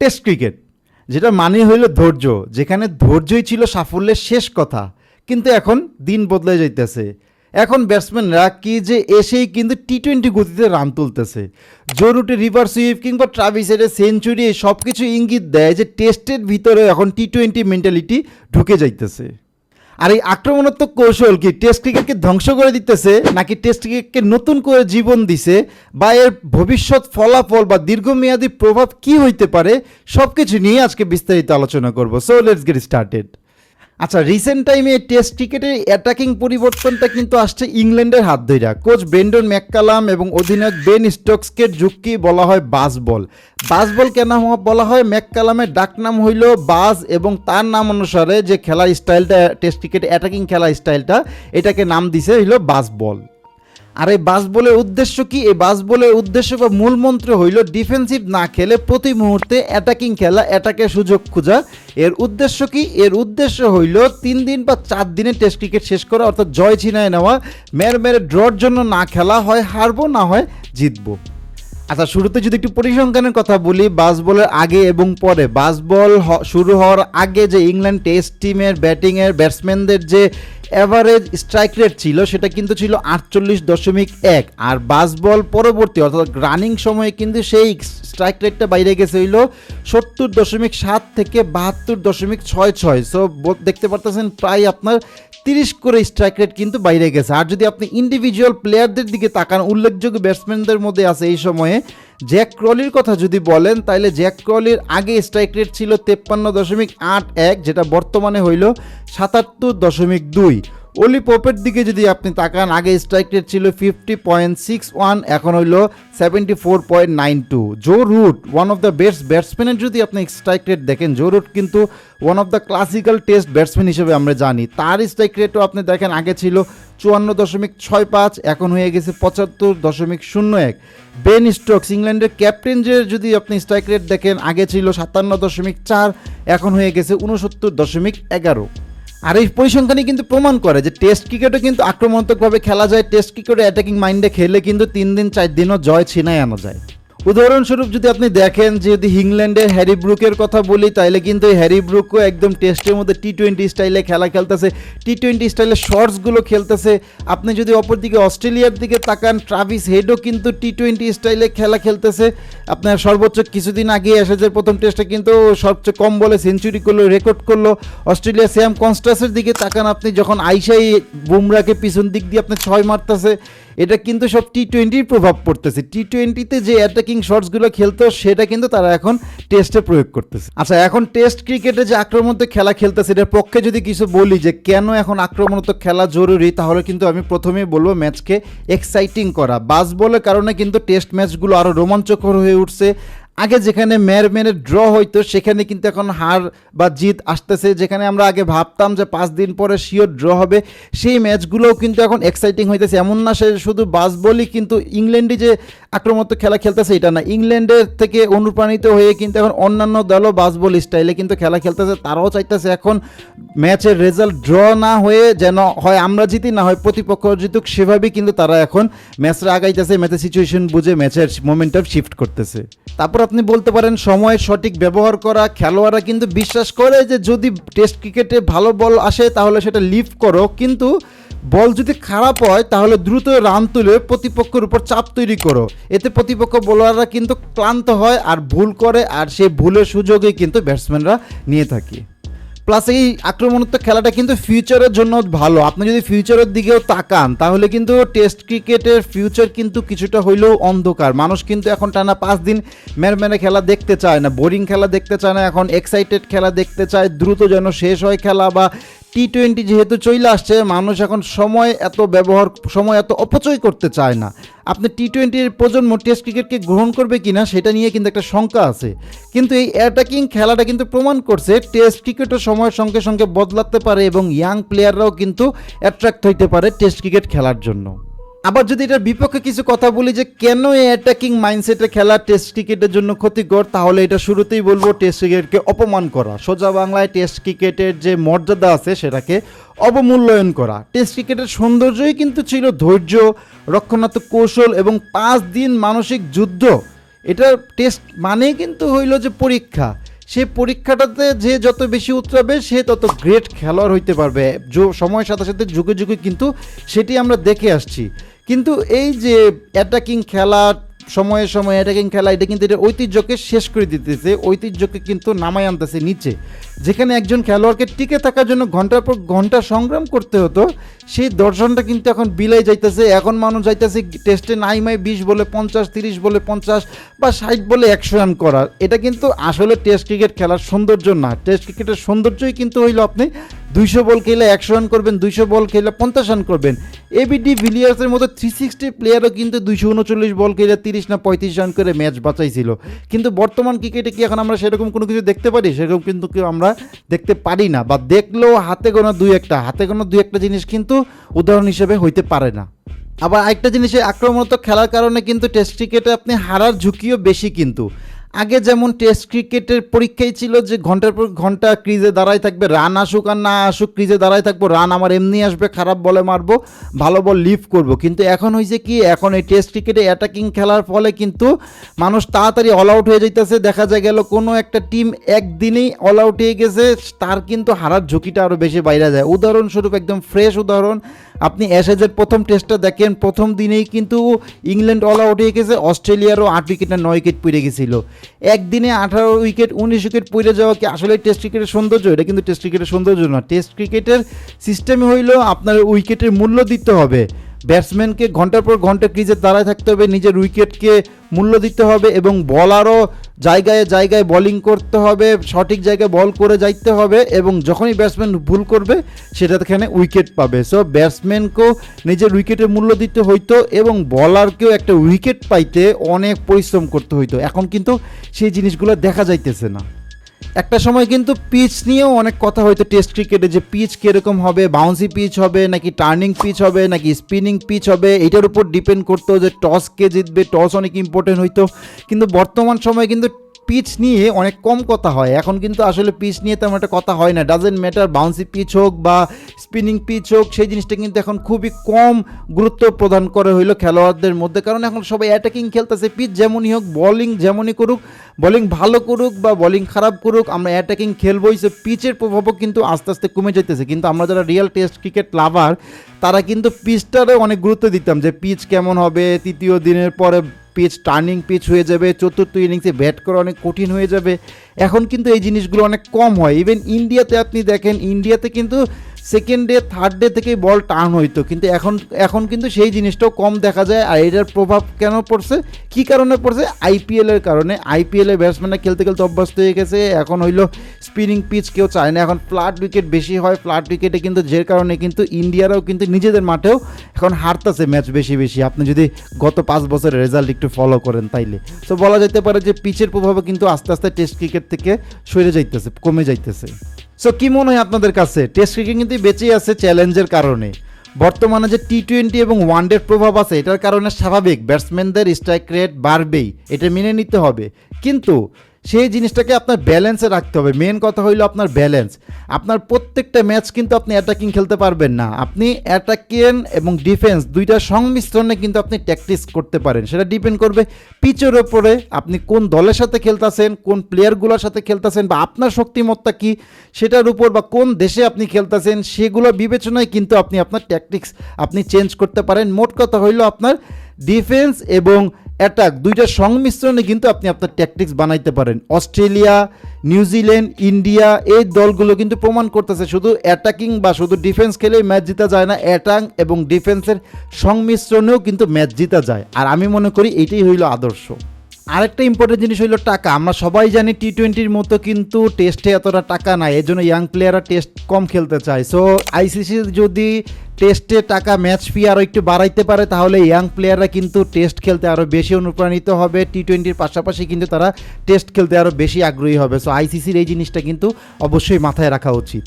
Test cricket যেটা মানে হইল ধৈর্য, যেখানে ধৈর্যই ছিল সাফল্যের শেষ কথা, কিন্তু এখন দিন বদলে যাইতেছে। এখন ব্যাটসম্যানরা কি যে এসেই কিন্তু টি টোয়েন্টি গতিতে রান তুলতেছে। জরুটি রিভার সুইপ কিংবা ট্রাভিসের সেঞ্চুরি সব কিছু ইঙ্গিত দেয় যে টেস্টের ভিতরে এখন টি টোয়েন্টি মেন্টালিটি ঢুকে যাইতেছে। আর এই আক্রমণাত্মক কৌশল কি টেস্ট ক্রিকেটকে ধ্বংস করে দিতেছে নাকি টেস্ট ক্রিকেটকে নতুন করে জীবন দিছে বা এর ভবিষ্যৎ ফলাফল বা দীর্ঘমেয়াদী প্রভাব কি হইতে পারে সব কিছু নিয়ে আজকে বিস্তারিত আলোচনা করব। সো লেটস গেট স্টার্টেড আচ্ছা রিসেন্ট টাইমে টেস্ট ক্রিকেটের অ্যাটাকিং পরিবর্তনটা কিন্তু আসছে ইংল্যান্ডের হাত ধইরা। কোচ ব্রেন্ডন ম্যাককালাম এবং অধিনায়ক বেন স্টোকসকে যুক্তি বলা হয় বাস বল। বাস বল কেন বলা হয়? ম্যাককালামের ডাকনাম হইল বাস এবং তার নাম অনুসারে যে খেলার স্টাইলটা টেস্ট ক্রিকেট অ্যাটাকিং খেলার স্টাইলটা এটাকে নাম দিছে হইল বাস বল। আর এই বাস বলের উদ্দেশ্য কি? এই বাস বলের উদ্দেশ্য বা মূল মন্ত্র হইল ডিফেন্সিভ না খেলে প্রতি মুহূর্তে অ্যাটাকিং খেলা অ্যাটাকের সুযোগ খোঁজা। এর উদ্দেশ্য কি? এর উদ্দেশ্য হইল তিন দিন বা চার দিনে টেস্ট ক্রিকেট শেষ করা, অর্থাৎ জয় ছিনায় নেওয়া। মেরে মেরে ড্রর জন্য না খেলা হয়, হারবো না হয়, জিতবো। আচ্ছা শুরুতে যদি একটু পরিসংখ্যানের কথা বলি বাসবলের আগে এবং পরে। বাসবল হ- শুরু হওয়ার আগে যে ইংল্যান্ড টেস্ট টিমের ব্যাটিংয়ের ব্যাটসম্যানদের যে অ্যাভারেজ স্ট্রাইক রেট ছিল, সেটা কিন্তু ছিল আটচল্লিশ দশমিক এক। আর বাস বল পরবর্তী, অর্থাৎ রানিং সময়ে কিন্তু সেই স্ট্রাইক রেটটা বাইরে গেছে, হইল সত্তর দশমিক সাত থেকে বাহাত্তর দশমিক ছয় ছয়। সো দেখতে পারতেছেন, প্রায় আপনার তিরিশ করে স্ট্রাইক রেট কিন্তু বাইরে গেছে। আর যদি আপনি ইন্ডিভিজুয়াল প্লেয়ারদের দিকে তাকান, উল্লেখযোগ্য ব্যাটসম্যানদের মধ্যে আছে এই সময়ে জ্যাক ক্রলির কথা যদি বলেন তাহলে জ্যাক ক্রলির আগে স্ট্রাইক রেট ছিল তেপ্পান্ন দশমিক আট এক, যেটা বর্তমানে হইল সাতাত্তর দশমিক দুই। অলি পোপের দিকে যদি আপনি তাকান, আগে স্ট্রাইক রেট ছিল ফিফটি পয়েন্ট সিক্স ওয়ান এখন হইল seventy four point nine two Joe Root one of the best ব্যাটসম্যানের যদি আপনি স্ট্রাইক রেট দেখেন জো রুট কিন্তু one of the classical test batsman হিসেবে আমরা জানি। তার স্ট্রাইক রেটও আপনি দেখেন, আগে ছিল চুয়ান্ন দশমিক ছয় পাঁচ, এখন হয়ে গেছে পঁচাত্তর দশমিক শূন্য এক। বেন স্টোকস ইংল্যান্ডের ক্যাপ্টেন যে যদি আপনি স্ট্রাইক রেট দেখেন, আগে ছিল সাতান্ন দশমিক চার, এখন হয়ে গেছে উনসত্তর দশমিক এগারো। আর এই পরিসংখ্যানই কিন্তু প্রমাণ করে যে টেস্ট ক্রিকেটও কিন্তু আক্রমণাত্মকভাবে খেলা যায় টেস্ট ক্রিকেটে অ্যাটাকিং মাইন্ডে খেলে কিন্তু তিন দিন, চার দিনও জয় ছিনায় আনা যায়। উদাহরণস্বরূপ যদি আপনি দেখেন যে যদি ইংল্যান্ডের হ্যারি ব্রুকের কথা বলি তাহলে কিন্তু হ্যারি ব্রুকও একদম টেস্টের মধ্যে টি টোয়েন্টি স্টাইলে খেলা খেলতেছে। টি টোয়েন্টি স্টাইলে শর্টসগুলো খেলতেছে। আপনি যদি অপরদিকে অস্ট্রেলিয়ার দিকে তাকান ট্রাভিস হেডও কিন্তু টি টোয়েন্টি স্টাইলে খেলা খেলতেছে। আপনার সর্বোচ্চ কিছুদিন আগে এসেছে প্রথম টেস্টে, কিন্তু সবচেয়ে কম বলে সেঞ্চুরি করল রেকর্ড করল। অস্ট্রেলিয়া স্যাম কনস্টাসের দিকে তাকান, আপনি যখন আইসাই বুমরাকে পিছন দিক দিয়ে আপনি ছয় মারতেছে। এটা কিন্তু সব টি টোয়েন্টির প্রভাব পড়তেছে। টি টোয়েন্টিতে যে অ্যাটাকিং শটসগুলো খেলতো, সেটা কিন্তু তারা এখন টেস্টে প্রয়োগ করতেছে। আচ্ছা এখন টেস্ট ক্রিকেটে যে আক্রমণাত্মক খেলা খেলতেছে, এটার পক্ষে যদি কিছু বলি যে কেন এখন আক্রমণাত্মক খেলা জরুরি, তাহলে কিন্তু আমি প্রথমেই বলব ম্যাচকে এক্সাইটিং করা। বাস বলের কারণে কিন্তু টেস্ট ম্যাচগুলো আরও রোমাঞ্চকর হয়ে উঠছে। আগে যেখানে মের মেরে ড্র হইতো, সেখানে কিন্তু এখন হার বা জিত আসতেছে। যেখানে আমরা আগে ভাবতাম যে পাঁচ দিন পরে শিওর ড্র হবে, সেই ম্যাচগুলোও কিন্তু এখন এক্সাইটিং হইতেছে। এমন না সে শুধু বাস বলি কিন্তু ইংল্যান্ডে যে আক্রমণাত্মক খেলা খেলতেছে এটা না। ইংল্যান্ডের থেকে অনুপ্রাণিত হয়ে কিন্তু এখন অন্যান্য দলও বাস বল স্টাইলে কিন্তু খেলা খেলতেছে, তারাও চাইতেছে এখন ম্যাচের রেজাল্ট ড্র না হয়ে যেন হয় আমরা জিতি, না হয় প্রতিপক্ষ জিতুক, সেভাবেই কিন্তু তারা এখন ম্যাচটা আগাইতেছে, ম্যাচের সিচুয়েশন বুঝে ম্যাচের মোমেন্টাম শিফট করতেছে। তারপর আপনি বলতে পারেন সময়ের সঠিক ব্যবহার করা, খেলোয়াড়রা কিন্তু বিশ্বাস করে যে যদি টেস্ট ক্রিকেটে ভালো বল আসে তাহলে সেটা লিভ করো, কিন্তু বল যদি খারাপ হয় তাহলে দ্রুত রান তুলে প্রতিপক্ষের উপর চাপ তৈরি করো। এতে প্রতিপক্ষ বোলাররা কিন্তু ক্লান্ত হয় আর ভুল করে আর সেই ভুলের সুযোগই কিন্তু ব্যাটসম্যানরা নিয়ে থাকে। প্লাস এই আক্রমণাত্মক খেলাটা কিন্তু ফিউচারের জন্য ভালো। আপনি যদি ফিউচারের দিকেও তাকান, তাহলে কিন্তু টেস্ট ক্রিকেটের ফিউচার কিন্তু কিছুটা হইলেও অন্ধকার। মানুষ কিন্তু এখন টানা পাঁচ দিন মেরে মেরে খেলা দেখতে চায় না, বোরিং খেলা দেখতে চায় না, এখন এক্সাইটেড খেলা দেখতে চায়, দ্রুত যেন শেষ হয় খেলা বা টি টোয়েন্টি যেহেতু চলে আসছে, মানুষ এখন সময় এত ব্যবহার, সময় এত অপচয় করতে চায় না। আপনি টি টোয়েন্টির প্রজন্ম টেস্ট ক্রিকেটকে গ্রহণ করবে কি না সেটা নিয়ে কিন্তু একটা শঙ্কা আছে। কিন্তু এই অ্যাটাকিং খেলাটা কিন্তু প্রমাণ করছে টেস্ট ক্রিকেটও সময়ের সঙ্গে সঙ্গে বদলাতে পারে এবং ইয়াং প্লেয়াররাও কিন্তু অ্যাট্রাক্ট হইতে পারে টেস্ট ক্রিকেট খেলার জন্য। আবার যদি এটার বিপক্ষে কিছু কথা বলি যে কেন এই অ্যাটাকিং মাইন্ডসেটে খেলা টেস্ট ক্রিকেটের জন্য ক্ষতিকর, তাহলে এটা শুরুতেই বলব টেস্ট ক্রিকেটকে অপমান করা। সোজা বাংলায় টেস্ট ক্রিকেটের যে মর্যাদা আছে সেটাকে অবমূল্যায়ন করা। টেস্ট ক্রিকেটের সৌন্দর্যই কিন্তু ছিল ধৈর্য, রক্ষণাত্মক কৌশল এবং পাঁচ দিন মানসিক যুদ্ধ। এটার টেস্ট মানেই কিন্তু হইল যে পরীক্ষা। সে পরীক্ষাটাতে যে যত বেশি উতরাবে, সে তত গ্রেট খেলোয়াড় হইতে পারবে। সময়ের সাথে সাথে যুগে যুগে কিন্তু সেটি আমরা দেখে আসছি। কিন্তু এই যে অ্যাটাকিং খেলা, সময়ে সময়ে অ্যাটাকিং খেলা, এটা কিন্তু এটা ঐতিহ্যকে শেষ করে দিতেছে, ঐতিহ্যকে কিন্তু নামাই আনতেছে নিচে। যেখানে একজন খেলোয়াড়কে টিকে থাকার জন্য ঘণ্টার পর ঘণ্টা সংগ্রাম করতে হতো, সেই দর্শনটা কিন্তু এখন বিলাই যাইতেছে, এখন মানুষ যাইতেছে টেস্টে নাই মাই বিশ বলে পঞ্চাশ, তিরিশ বলে পঞ্চাশ বা ষাট বলে একশো রান করার। এটা কিন্তু আসলে টেস্ট ক্রিকেট খেলার সৌন্দর্য না। টেস্ট ক্রিকেটের সৌন্দর্যই কিন্তু হইল আপনি দুইশো বল খেলে একশো রান করবেন, দুইশো বল খেলে পঞ্চাশ রান করবেন। এবিডি ভিলিয়ার্সের মতো থ্রি সিক্সটি প্লেয়ারও কিন্তু দুইশো উনচল্লিশ বল খেলে তিরিশ না পঁয়ত্রিশ রান করে ম্যাচ বাঁচাইছিল। কিন্তু বর্তমান ক্রিকেটে কি এখন আমরা সেরকম কোনো কিছু দেখতে পারি? সেরকম কিন্তু কেউ আমরা দেখতে পারি না বা দেখলেও হাতে গোনা দুই একটা, হাতে গোনা দুই একটা জিনিস কিন্তু উদাহরণ হিসেবে হইতে পারে না। আবার আরেকটা জিনিসে আক্রমণাত্মক খেলার কারণে কিন্তু টেস্ট ক্রিকেটে আপনি হারার ঝুঁকিও বেশি কিন্তু। আগে যেমন টেস্ট ক্রিকেটের পরীক্ষাই ছিল যে ঘণ্টার পর ঘণ্টা ক্রিজে দাঁড়াই থাকবে রান আসুক আর না আসুক, ক্রিজে দাঁড়াই থাকব রান আমার এমনি আসবে, খারাপ বলে মারবো, ভালো বল লিভ করব। কিন্তু এখন হয়েছে কি, এখন এই টেস্ট ক্রিকেটে অ্যাটাকিং খেলার ফলে কিন্তু মানুষ তাড়াতাড়ি অল আউট হয়ে যাইতেছে। দেখা যায় গেল কোনো একটা টিম একদিনেই অল আউট হয়ে গেছে, তার কিন্তু হারার ঝুঁকিটা আরও বেশি বাইরে যায়। উদাহরণস্বরূপ একদম ফ্রেশ উদাহরণ, আপনি অ্যাশেজের প্রথম টেস্টটা দেখেন, প্রথম দিনেই কিন্তু ইংল্যান্ড অল আউট হয়ে গেছে, অস্ট্রেলিয়ারও আট উইকেট নয় উইকেট পড়ে গেছিল। একদিনে আঠারো উইকেট, উনিশ উইকেট পড়ে যাওয়া কি আসলে টেস্ট ক্রিকেটের সৌন্দর্য? এটা কিন্তু টেস্ট ক্রিকেটের সৌন্দর্য না। টেস্ট ক্রিকেটের সিস্টেমে হইল আপনার উইকেটের মূল্য দিতে হবে। ব্যাটসম্যানকে ঘণ্টার পর ঘণ্টা ক্রিজে দাঁড়ায় থাকতে হবে, নিজের উইকেটকে মূল্য দিতে হবে এবং বলারও জায়গায় জায়গায় বোলিং করতে হবে, সঠিক জায়গায় বল করে যাইতে হবে এবং যখনই ব্যাটসম্যান ভুল করবে, সেটা এখানে উইকেট পাবে। সো ব্যাটসম্যানকেও নিজের উইকেটের মূল্য দিতে হইতো এবং বলারকেও একটা উইকেট পাইতে অনেক পরিশ্রম করতে হইতো। এখন কিন্তু সেই জিনিসগুলো দেখা যাইতেছে না। একটা সময় কিন্তু পিচ নিয়েও অনেক কথা হয়তো টেস্ট ক্রিকেটে যে পিচ কীরকম হবে বাউন্সি পিচ হবে, নাকি টার্নিং পিচ হবে, নাকি স্পিনিং পিচ হবে, এটার উপর ডিপেন্ড করতো যে টস কে জিতবে টস অনেক ইম্পর্টেন্ট হইতো। কিন্তু বর্তমান সময়ে কিন্তু পিচ নিয়ে অনেক কম কথা হয়। এখন কিন্তু আসলে পিচ নিয়ে তেমন একটা কথা হয় না। ডাজেন্ট ম্যাটার বাউন্সি পিচ হোক বা স্পিনিং পিচ হোক, সেই জিনিসটা কিন্তু এখন খুবই কম গুরুত্ব প্রদান করে হইল খেলোয়াড়দের মধ্যে। কারণ এখন সবাই অ্যাটাকিং খেলতেছে পিচ যেমনই হোক বলিং যেমনই করুক বোলিং ভালো করুক বা বোলিং খারাপ করুক, আমরা অ্যাটাকিং খেলবই সে পিচের প্রভাবও কিন্তু আস্তে আস্তে কমে যেতেছে কিন্তু আমরা যারা রিয়েল টেস্ট ক্রিকেট লাভার তারা কিন্তু পিচটারে অনেক গুরুত্ব দিতাম যে পিচ কেমন হবে, তৃতীয় দিনের পরে পিচ টার্নিং পিচ হয়ে যাবে, চতুর্থ ইনিংসে ব্যাট করা অনেক কঠিন হয়ে যাবে। এখন কিন্তু এই জিনিসগুলো অনেক কম হয়। ইভেন ইন্ডিয়াতে আপনি দেখেন ইন্ডিয়াতে কিন্তু সেকেন্ড ডে থার্ড ডে থেকেই বল টার্ন হইতো। কিন্তু এখন এখন কিন্তু সেই জিনিসটাও কম দেখা যায় আর এটার প্রভাব কেন পড়ছে? কি কারণে পড়ছে? আইপিএলের কারণে। আইপিএল ব্যাটসম্যানরা খেলতে খেলতে অভ্যস্ত হয়ে গেছে। এখন হইল স্পিনিং পিচ কেউ চায় না। এখন ফ্ল্যাট উইকেট বেশি হয়। ফ্ল্যাট উইকেটে কিন্তু যে কারণে কিন্তু ইন্ডিয়ারাও কিন্তু নিজেদের মাঠেও এখন হারতেছে ম্যাচ বেশি বেশি। আপনি যদি গত পাঁচ বছরের রেজাল্ট একটু ফলো করেন তাইলে। তো বলা যেতে পারে যে পিচের প্রভাবে কিন্তু আস্তে আস্তে টেস্ট ক্রিকেট থেকে সরে যাইতেছে, কমে যাইতেছে। সো কি মনে হয় আপনাদের কাছে? টেস্ট ক্রিকেট কিন্তু বেঁচেই আছে চ্যালেঞ্জের কারণে। বর্তমানে যে টি টোয়েন্টি এবং ওয়ানডের প্রভাব আছে, এটার কারণে স্বাভাবিক ব্যাটসম্যানদের স্ট্রাইক রেট বাড়বেই, এটা মেনে নিতে হবে। কিন্তু সেই জিনিসটাকে আপনার ব্যালেন্সে রাখতে হবে। মেন কথা হইল আপনার ব্যালেন্স আপনার প্রত্যেকটা ম্যাচ কিন্তু আপনি অ্যাটাকিং খেলতে পারবেন না। আপনি অ্যাটাকিং এবং ডিফেন্স দুইটা সংমিশ্রণে কিন্তু আপনি ট্যাকটিস করতে পারেন। সেটা ডিপেন্ড করবে পিচের ওপরে আপনি কোন দলের সাথে খেলতেছেন, কোন প্লেয়ারগুলোর সাথে খেলতেছেন বা আপনার শক্তিমত্তা কি, সেটার উপর বা কোন দেশে আপনি খেলতেছেন, সেগুলো বিবেচনায় কিন্তু আপনি আপনার ট্যাকটিক্স আপনি চেঞ্জ করতে পারেন। মোট কথা হইল আপনার ডিফেন্স এবং অ্যাটাক দুইটা সংমিশ্রণে কিন্তু আপনি আপনার ট্যাকটিক্স বানাইতে পারেন। অস্ট্রেলিয়া নিউজিল্যান্ড ইন্ডিয়া এই দলগুলো কিন্তু প্রমাণ করতেছে, শুধু অ্যাটাকিং বা শুধু ডিফেন্স খেলেই ম্যাচ জিতা যায় না অ্যাটাক এবং ডিফেন্সের সংমিশ্রণেও কিন্তু ম্যাচ জিতা যায়। আর আমি মনে করি এটাই হইল আদর্শ। আরেকটা ইম্পর্টেন্ট জিনিস হইল টাকা। আমরা সবাই জানি টি টোয়েন্টির মতো কিন্তু টেস্টে এতটা টাকা নাই এই জন্য ইয়াং প্লেয়াররা টেস্ট কম খেলতে চায়। সো আইসিসি যদি টেস্টে টাকা ম্যাচ ফি আরও একটু বাড়াইতে পারে, তাহলে ইয়াং প্লেয়াররা কিন্তু টেস্ট খেলতে আরও বেশি অনুপ্রাণিত হবে। টি টোয়েন্টির পাশাপাশি কিন্তু তারা টেস্ট খেলতে আরও বেশি আগ্রহী হবে। সো আইসিসির এই জিনিসটা কিন্তু অবশ্যই মাথায় রাখা উচিত।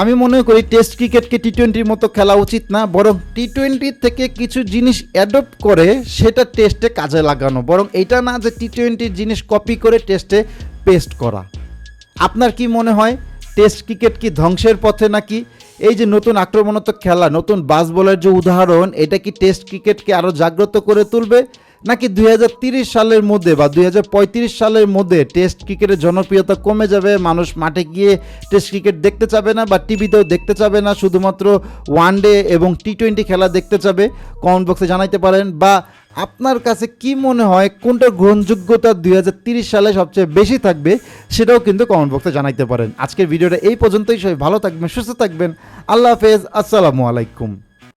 আমি মনে করি টেস্ট ক্রিকেটকে টি টোয়েন্টির মতো খেলা উচিত না, বরং টি টোয়েন্টির থেকে কিছু জিনিস অ্যাডপ্ট করে সেটা টেস্টে কাজে লাগানো। বরং এটা না যে টি টোয়েন্টির জিনিস কপি করে টেস্টে পেস্ট করা। আপনার কি মনে হয় টেস্ট ক্রিকেট কি ধ্বংসের পথে নাকি? এই যে নতুন আক্রমণাত্মক খেলা, নতুন বাস বলের যে উদাহরণ, এটা কি টেস্ট ক্রিকেটকে আরও জাগ্রত করে তুলবে? নাকি দুই সালের মধ্যে বা দুই হাজার পঁয়ত্রিশ সালের মধ্যে টেস্ট ক্রিকেটের জনপ্রিয়তা কমে যাবে, মানুষ মাঠে গিয়ে টেস্ট ক্রিকেট দেখতে চাবে না বা টিভিতেও দেখতে চাবে না, শুধুমাত্র ওয়ান ডে এবং টি টোয়েন্টি খেলা দেখতে চাবে? কমেন্ট বক্সে জানাইতে পারেন। বা আপনার কাছে কি মনে হয় কোনটার গ্রহণযোগ্যতা দুই সালে সবচেয়ে বেশি থাকবে, সেটাও কিন্তু কমেন্ট বক্সে জানাইতে পারেন। আজকের ভিডিওটা এই পর্যন্তই। সবাই ভালো থাকবেন, সুস্থ থাকবেন। আল্লাহ হাফেজ। আসসালামু আলাইকুম।